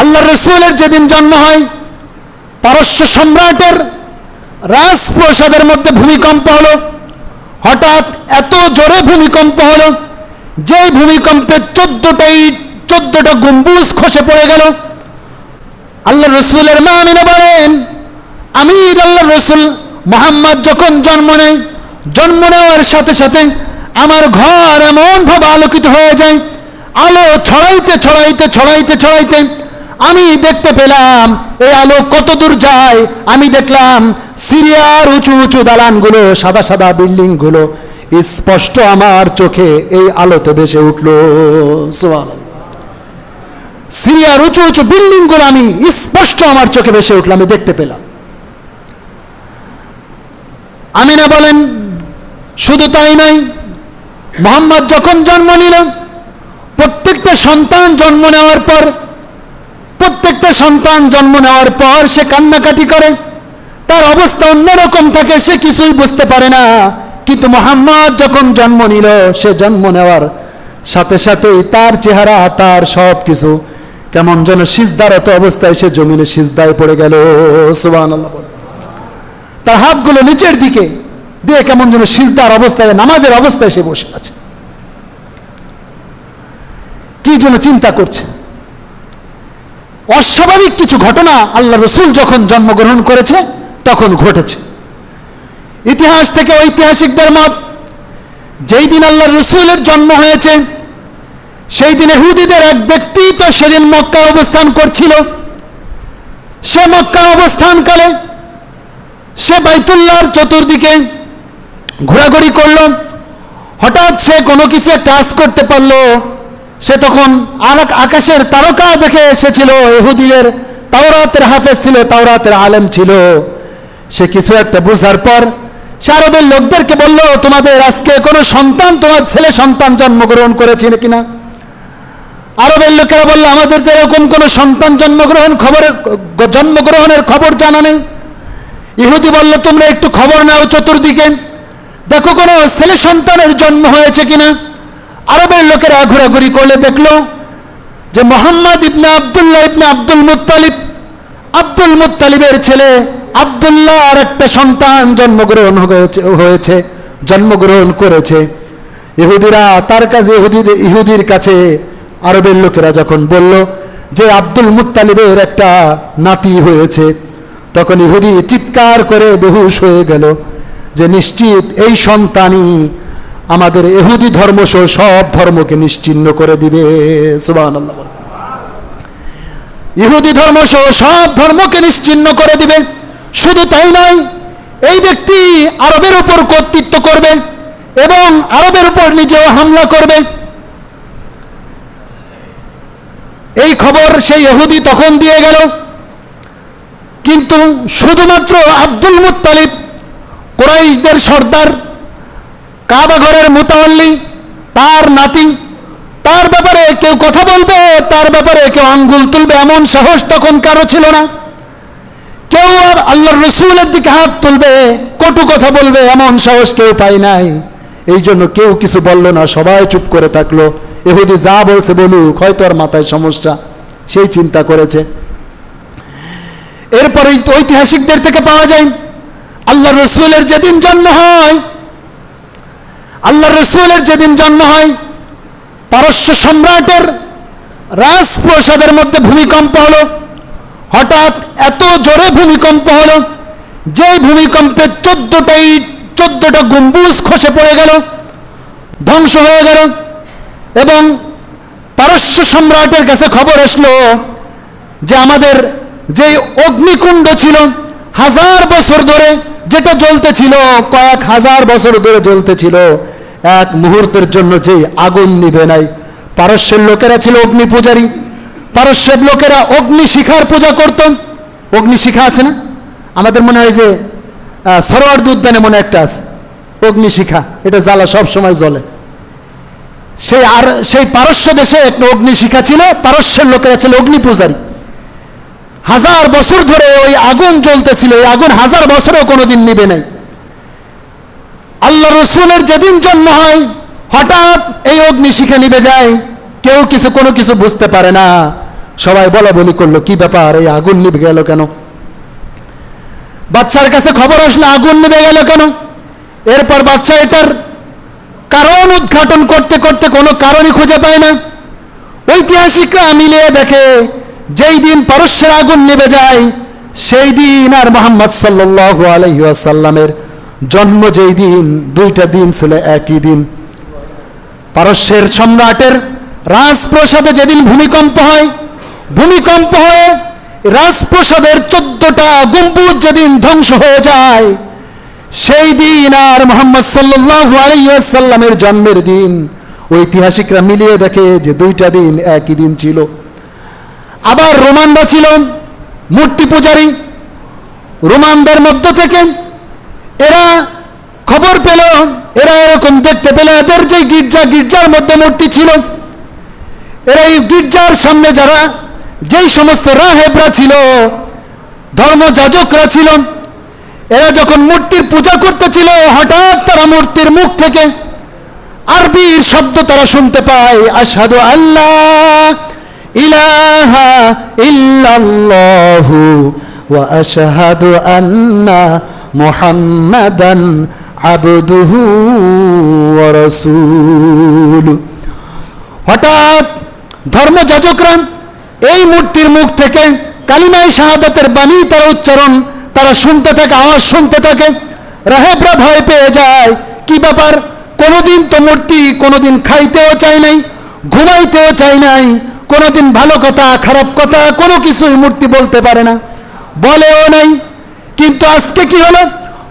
আল্লাহ রসুলের যেদিন জন্ম হয়, পারস্য সম্রাটের রাজপ্রসাদের মধ্যে ভূমিকম্প হলো। হঠাৎ এত জোরে ভূমিকম্প হলো যে ভূমিকম্পে চোদ্দটাই, চোদ্দটা গম্বুজ খসে পড়ে গেল। আল্লাহ রসুলের মা আমিনা বলেন, আমির আল্লাহ রসুল মোহাম্মদ যখন জন্ম নেয়, জন্ম নেওয়ার সাথে সাথে আমার ঘর এমনভাবে আলোকিত হয়ে যায়, আলো ছড়াইতে ছড়াইতে ছড়াইতে ছড়াইতে আমি দেখতে পেলাম, এই আলো কত দূর যায়? আমি দেখলাম সিরিয়ার উঁচু উঁচু দালানগুলো, সাদা সাদা বিল্ডিংগুলো। স্পষ্ট আমার চোখে এই আলোতে ভেসে উঠল। সিরিয়ার উঁচু উঁচু বিল্ডিংগুলো আমি স্পষ্ট আমার চোখে ভেসে উঠলাম আমি দেখতে পেলাম। আমিনা বলেন, শুধু তাই নয়, মোহাম্মদ যখন জন্ম নিল, প্রত্যেকটা সন্তান জন্ম নেওয়ার পর প্রত্যেকটা সন্তান জন্ম নেওয়ার পর সে কান্নাকাটি করে। তার অবস্থা অন্যরকম থাকে, সে কিছুই বুঝতে পারে না। কিন্তু মোহাম্মদ যখন জন্ম নিল, সে জন্ম নেওয়ার সাথে সাথেই তার চেহারা, তার সব কিছু কেমন যেন সিজদারত অবস্থায় সে জমিনে সিজদায় পড়ে গেল। সুবাহ তার হাতগুলো নিচের দিকে দিয়ে কেমন যেন সিজদার অবস্থায়, নামাজের অবস্থায় সে বসে আছে। কি জন্য চিন্তা করছে। অস্বাভাবিক কিছু ঘটনা আল্লাহ রসুল যখন জন্মগ্রহণ করেছে, তখন ঘটেছে। ইতিহাস থেকে ঐতিহাসিকদের মত যেই দিন আল্লাহ রসুলের জন্ম হয়েছে, সেই দিনে হুদিদের এক ব্যক্তি তো সেদিন মক্কা অবস্থান করছিল। সে মক্কা অবস্থানকালে সে বাইতুল্লাহর চতুর্দিকে ঘোরাঘুরি করল। হঠাৎ সে কোনো কিছু টাচ করতে পারল। সে তখন আকাশের তারকা দেখে এসেছিল এহুদিদের তাওরাতের হাফেজ ছিল, তাওরাতের আলেম ছিল। সে কিছু একটা বুঝার পর সে আরবের লোকদেরকে বলল, তোমাদের আজকে কোনো সন্তান, তোমার ছেলে সন্তান জন্মগ্রহণ করেছে কিনা আরবের লোকেরা বলল, আমাদের তো এরকম কোনো সন্তান জন্মগ্রহণ খবরের জন্মগ্রহণের খবর জানা নেই। ইহুদি বলল, তোমরা একটু খবর নাও চতুর্দিকে। দেখো কোনো ছেলে সন্তানের জন্ম হয়েছে কিনা? আরবের লোকেরা ঘোরাঘুরি করলে দেখল যে Muhammad ibn Abdullah ibn Abdul Muttalib, Abdul মুত্তালিবের ছেলে আবদুল্লাহ আর একটা সন্তান জন্মগ্রহণ হয়েছে হয়েছে, জন্মগ্রহণ করেছে। ইহুদিরা তার কাছে, ইহুদি, ইহুদির কাছে আরবের লোকেরা যখন বলল যে আব্দুল মুত্তালিবের একটা নাতি হয়েছে, তখন ইহুদি চিৎকার করে বেহুশ হয়ে গেল যে নিশ্চিত এই সন্তানই আমাদের এহুদি ধর্ম সহ সব ধর্মকে নিশ্চিন্ন করে দিবে। বল। ইহুদি ধর্ম সহ সব ধর্মকে নিশ্চিন্ন করে দিবে। শুধু তাই নয়, এই ব্যক্তি আরবের উপর কর্তৃত্ব করবে এবং আরবের উপর নিজেও হামলা করবে। এই খবর সেই ইহুদি তখন দিয়ে গেল। কিন্তু শুধুমাত্র আব্দুল মুত্তালিব, কোরাইশদের সর্দার কাবা ঘরের মোতাল্লি, তার নাতি, তার ব্যাপারে কেউ কথা বলবে, তার ব্যাপারে কেউ আঙ্গুল তুলবে, এমন সাহস তখন কারও ছিল না। কেউ আর আল্লাহর রসুলের দিকে হাত তুলবে, কটু কথা বলবে, এমন সাহস কেউ পাই নাই। এই জন্য কেউ কিছু বলল না, সবাই চুপ করে থাকল। এহুদি যা বলছে বলুক, হয়তো আর মাথায় সমস্যা, সেই চিন্তা করেছে। এরপরে ঐতিহাসিকদের থেকে পাওয়া যায় আল্লাহ রসুলের যেদিন জন্ম হয় আল্লাহ রসুলের যেদিন জন্ম হয়, পারস্য সম্রাটের রাজপ্রসাদের মধ্যে ভূমিকম্প হলো। হঠাৎ এত জোরে ভূমিকম্প হলো, যেই ভূমিকম্পে চোদ্দটাই, চোদ্দটা গম্বুজ খসে পড়ে গেল, ধ্বংস হয়ে গেল এবং পারস্য সম্রাটের কাছে খবর আসলো যে আমাদের যে অগ্নিকুণ্ড ছিল হাজার বছর ধরে, যেটা জ্বলতেছিল কয়েক হাজার বছর ধরে জ্বলতেছিল এক মুহূর্তের জন্য যে আগুন নিবে নাই। পারস্যের লোকেরা ছিল অগ্নি পূজারী। পারস্যের লোকেরা অগ্নি শিখার পূজা করত। অগ্নি শিখা আছে না? আমাদের মনে হয় যে সরোয়ার্দ উদ্যানে মনে একটা আছে। অগ্নি শিখা, এটা জ্বালা সব সময় জ্বলে। সেই আর, সেই পারস্য দেশে একটা অগ্নি শিখা ছিল, পারস্যের লোকেরা ছিল অগ্নি পূজারী। হাজার বছর ধরে ওই আগুন জ্বলতেছিল, ওই আগুন হাজার বছরও কোনোদিন নিবে নাই। আল্লাহ রসুলের যেদিন জন্ম হয়, হঠাৎ এই অগ্নি শিখে নিবে যায়। কেউ কিছু, কোনো কিছু বুঝতে পারে না। সবাই বলা বলি করল, কি ব্যাপার, এই আগুন নিভে গেল কেন? বাচ্চার কাছে খবর আসলে, আগুন নিভে গেল কেন? এরপর বাচ্চা এটার কারণ উদ্ঘাটন করতে করতে কোনো কারণই খুঁজে পায় না। ঐতিহাসিকরা মিলিয়ে দেখে, যেই দিন পারস্যের আগুন নেবে যায়, সেই দিন আর মোহাম্মদ সাল্লু আলহিসাল্লামের জন্ম যেই দিন, দুইটা দিন ছিল একই দিন। পারস্যের সম্রাটের রাজপ্রসাদে যেদিন ভূমিকম্প হয়, ভূমিকম্প হয়ে রাজপ্রসাদের চোদ্দটা গম্বুজ যেদিন ধ্বংস হয়ে যায়, সেই দিন আর মোহাম্মদ সাল্লু আলাইসাল্লামের জন্মের দিন। ঐতিহাসিকরা মিলিয়ে দেখে যে দুইটা দিন একই দিন ছিল। আবার রোমানরা ছিল মূর্তি পূজারী। রোমানদের মধ্য থেকে এরা খবর পেল, এরা এরকম দেখতে পেল, এদের যে গির্জা, গির্জার মধ্যে মূর্তি ছিল, এরা এই গির্জার সামনে যারা, যেই সমস্ত রাহেবরা ছিল ধর্মযাজকরা ছিল, এরা যখন মূর্তির পূজা করতেছিল, হঠাৎ তারা মূর্তির মুখ থেকে আরবির শব্দ তারা শুনতে পায় আসাদু আল্লাহ ইলাহা ইল্লাল্লাহু ওয়া আশহাদু আন্না মুহাম্মাদান আবদুহু ওয়া রাসূলুহু হঠাৎ ধর্মযাজকরা এই মূর্তির মুখ থেকে কালিমায় শাহাদাতের বাণী তারা উচ্চারণ, তারা শুনতে থাকে, আওয়াজ শুনতে থাকে। রাহেবরা ভয় পেয়ে যায়, কি ব্যাপার? কোনোদিন তো মূর্তি কোনোদিন খাইতেও চাই নাই, ঘুমাইতেও চাই নাই, কোনোদিন ভালো কথা, খারাপ কথা, কোনো কিছুই মূর্তি বলতে পারে না। বলেও নাই। কিন্তু আজকে কি হলো?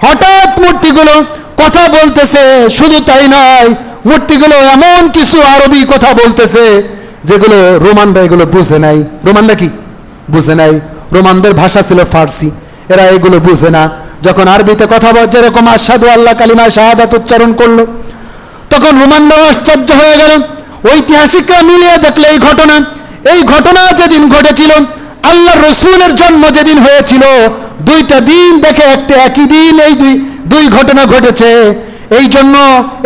হঠাৎ মূর্তিগুলো কথা বলতেছে, শুধু তাই নয়, মূর্তিগুলো এমন কিছু আরবি কথা বলতেছে, যেগুলো রোমানরা এগুলো বুঝে নাই। রোমানরা কি? বুঝে নাই। রোমানদের ভাষা ছিল ফার্সি। এরা এগুলো বুঝে না। যখন আরবিতে কথা বল যেরকম আসাদু আল্লাহ কালিমা শাহাদাত উচ্চারণ করল। তখন রোমানরাও আশ্চর্য হয়ে গেল। ঐতিহাসিকরা মিলিয়ে দেখলে এই ঘটনা। এই ঘটনা যেদিন ঘটেছিল আল্লাহ রসুলের জন্ম যেদিন হয়েছিল, দুইটা দিন দেখে একটা একই দিন এই দুই দুই ঘটনা ঘটেছে। এই জন্য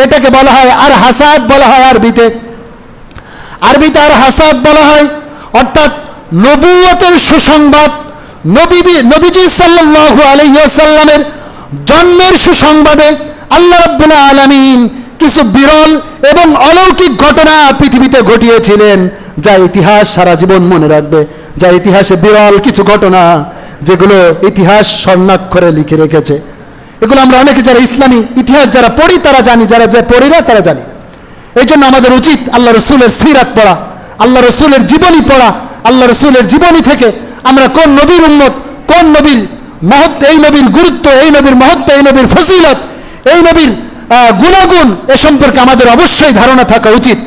এটাকে বলা হয় আর হাসাদ বলা হয় আরবিতে। আরবিতে আর হাসাদ বলা হয়, অর্থাৎ নবুয়তের সুসংবাদ। নবী নবীজি সাল্লাল্লাহু আলাইহি ওয়াসাল্লামের জন্মের সুসংবাদে আল্লাহ রাব্বুল আলামিন কিছু বিরল এবং অলৌকিক ঘটনা পৃথিবীতে ঘটিয়েছিলেন, যা ইতিহাস সারা জীবন মনে রাখবে। যা ইতিহাসে বিরল কিছু ঘটনা যেগুলো ইতিহাস স্বর্ণাক্ষরে লিখে রেখেছে। এগুলো আমরা অনেকে যারা ইসলামী ইতিহাস যারা পড়ি, তারা জানি, যারা যে পড়ি না, তারা জানি এই জন্য আমাদের উচিত আল্লাহ রসুলের সিরাত পড়া, আল্লাহ রসুলের জীবনী পড়া, আল্লাহ রসুলের জীবনী থেকে আমরা কোন নবীর উন্মত কোন নবীর মহত্ব, এই নবীর গুরুত্ব, এই নবীর মহত্ব, এই নবীর ফজিলত, এই নবীর গুণাগুণ এ সম্পর্কে আমাদের অবশ্যই ধারণা থাকা উচিত।